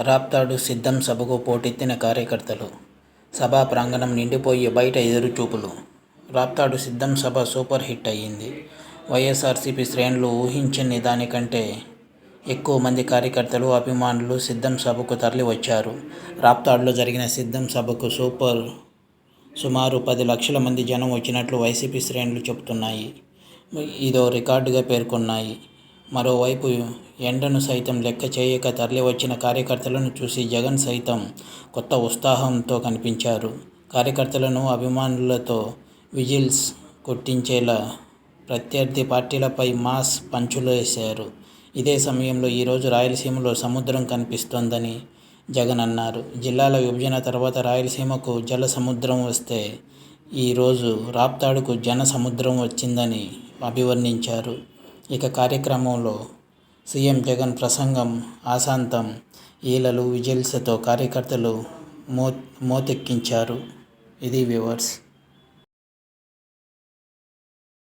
రాప్తాడు సిద్ధం సభకు పోటెత్తిన కార్యకర్తలు. సభా ప్రాంగణం నిండిపోయి బయట ఎదురుచూపులు. రాప్తాడు సిద్ధం సభ సూపర్ హిట్ అయ్యింది. వైఎస్ఆర్సీపీ శ్రేణులు ఊహించని దానికంటే ఎక్కువ మంది కార్యకర్తలు అభిమానులు సిద్ధం సభకు తరలి వచ్చారు రాప్తాడులో జరిగిన సిద్ధం సభకు సూపర్ సుమారు పది లక్షల మంది జనం వచ్చినట్లు వైసీపీ శ్రేణులు చెబుతున్నాయి. ఇదో రికార్డుగా పేర్కొన్నాయి. మరోవైపు ఎండను సైతం లెక్క చేయక తరలివచ్చిన కార్యకర్తలను చూసి జగన్ సైతం కొత్త ఉత్సాహంతో కనిపించారు. కార్యకర్తలను అభిమానులతో విజిల్స్ కొట్టించేలా ప్రత్యర్థి పార్టీలపై మాస్ పంచులు వేశారు ఇదే సమయంలో ఈరోజు రాయలసీమలో సముద్రం కనిపిస్తోందని జగన్ అన్నారు. జిల్లాల విభజన తర్వాత రాయలసీమకు జల సముద్రం వస్తే ఈరోజు రాప్తాడుకు జన సముద్రం వచ్చిందని అభివర్ణించారు. ఇక కార్యక్రమంలో సీఎం జగన్ ప్రసంగం ఆశాంతం ఈలలు విజిల్స్తో కార్యకర్తలు మో మోతెక్కించారు. ఇది వ్యూవర్స్.